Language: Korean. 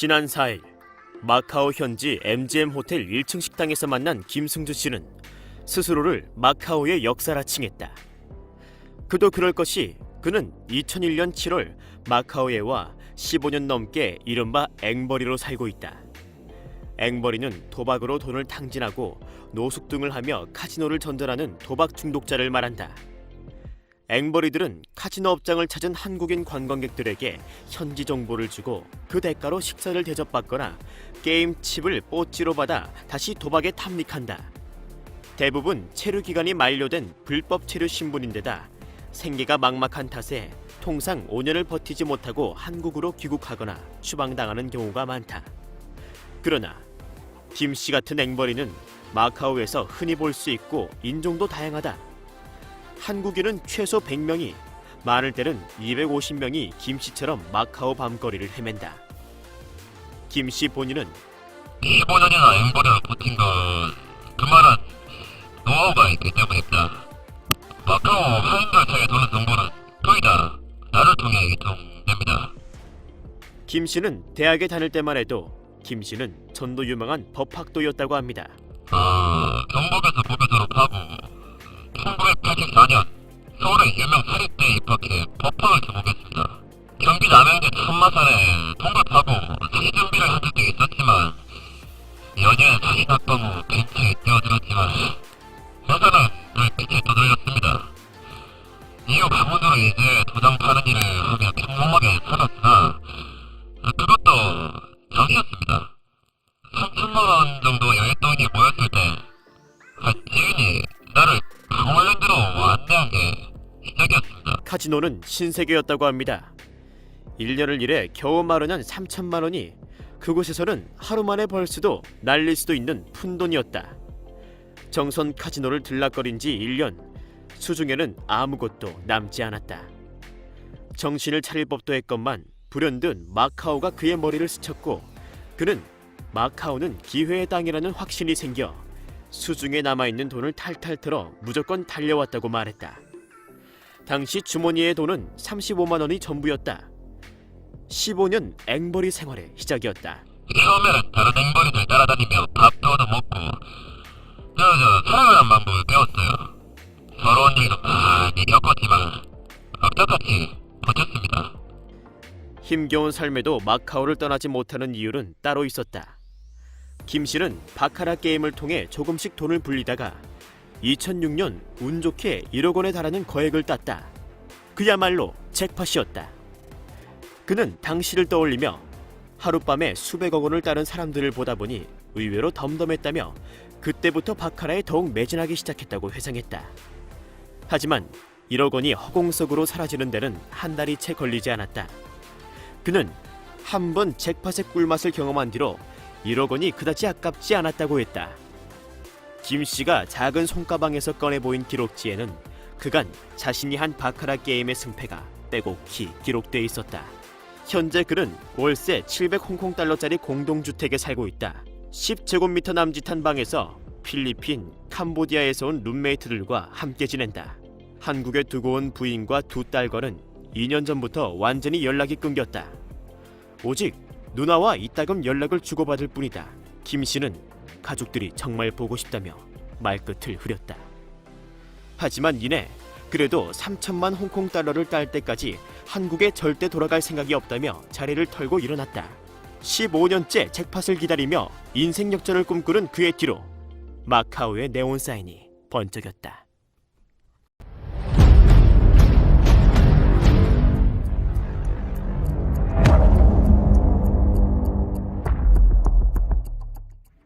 지난 4일 마카오 현지 MGM 호텔 1층 식당에서 만난 김승주 씨는 스스로를 마카오의 역사라 칭했다. 그도 그럴 것이 그는 2001년 7월 마카오에 와 15년 넘게 이른바 앵벌이로 살고 있다. 앵벌이는 도박으로 돈을 탕진하고 노숙 등을 하며 카지노를 전전하는 도박 중독자를 말한다. 앵벌이들은 카지노 업장을 찾은 한국인 관광객들에게 현지 정보를 주고 그 대가로 식사를 대접받거나 게임 칩을 뽀찌로 받아 다시 도박에 탐닉한다. 대부분 체류 기간이 만료된 불법 체류 신분인데다 생계가 막막한 탓에 통상 5년을 버티지 못하고 한국으로 귀국하거나 추방당하는 경우가 많다. 그러나 김 씨 같은 앵벌이는 마카오에서 흔히 볼 수 있고 인종도 다양하다. 한국인은 최소 100명이 많을 때는 250명이 김 씨처럼 마카오 밤거리를 헤맨다. 김씨 본인은 15년이나 엠버를 버틴 건 그만한 노하우가 있기 때문입니다. 마카오 하인들차에 도는 정보는 거의 다 나를 통해 이통됩니다. 김 씨는 대학에 다닐 때만 해도 김 씨는 전도 유망한 법학도였다고 합니다. 법에 졸업하고 1984년 서울의 유명 사립대에 입학해 법학을 전공했습니다. 경기 남양주 천마산에 통과하고 자시 준비를 한 적도 있었지만 여전히 자시 낙방 벤치에 뛰어들었지만 회사는 늘 빛에 떠들렸습니다. 이후 가문으로 이제 도장 파는 일을 하며 평범하게 살았으나 그것도 정이었습니다. 3천만 원 정도 여윳돈이 모였을 카지노는 신세계였다고 합니다. 1년을 일해 겨우 마련한 3천만 원이 그곳에서는 하루 만에 벌 수도 날릴 수도 있는 푼돈이었다. 정선 카지노를 들락거린 지 1년, 수중에는 아무것도 남지 않았다. 정신을 차릴 법도 했건만 불현듯 마카오가 그의 머리를 스쳤고 그는 마카오는 기회의 땅이라는 확신이 생겨 수중에 남아있는 돈을 탈탈 털어 무조건 달려왔다고 말했다. 당시 주머니의 돈은 35만 원이 전부였다. 15년 앵벌이 생활의 시작이었다. 처음에는 다른 앵벌이들 따라다니며 밥도 얻어먹고 저저 사랑하는 방법을 배웠어요. 서러운 일도 많이 겪었지만 악착같이 버텼습니다. 힘겨운 삶에도 마카오를 떠나지 못하는 이유는 따로 있었다. 김 씨는 바카라 게임을 통해 조금씩 돈을 불리다가 2006년 운 좋게 1억 원에 달하는 거액을 땄다. 그야말로 잭팟이었다. 그는 당시를 떠올리며 하룻밤에 수백억 원을 따는 사람들을 보다 보니 의외로 덤덤했다며 그때부터 바카라에 더욱 매진하기 시작했다고 회상했다. 하지만 1억 원이 허공 속으로 사라지는 데는 한 달이 채 걸리지 않았다. 그는 한 번 잭팟의 꿀맛을 경험한 뒤로 1억 원이 그다지 아깝지 않았다고 했다. 김 씨가 작은 손가방에서 꺼내 보인 기록지에는 그간 자신이 한 바카라 게임의 승패가 빼곡히 기록돼 있었다. 현재 그는 월세 700 홍콩 달러짜리 공동주택에 살고 있다. 10제곱미터 남짓한 방에서 필리핀, 캄보디아에서 온 룸메이트들과 함께 지낸다. 한국에 두고 온 부인과 두 딸과는 2년 전부터 완전히 연락이 끊겼다. 오직 누나와 이따금 연락을 주고받을 뿐이다. 김 씨는 가족들이 정말 보고 싶다며 말끝을 흐렸다. 하지만 이내 그래도 3천만 홍콩 달러를 딸 때까지 한국에 절대 돌아갈 생각이 없다며 자리를 털고 일어났다. 15년째 잭팟을 기다리며 인생 역전을 꿈꾸는 그의 뒤로 마카오의 네온 사인이 번쩍였다.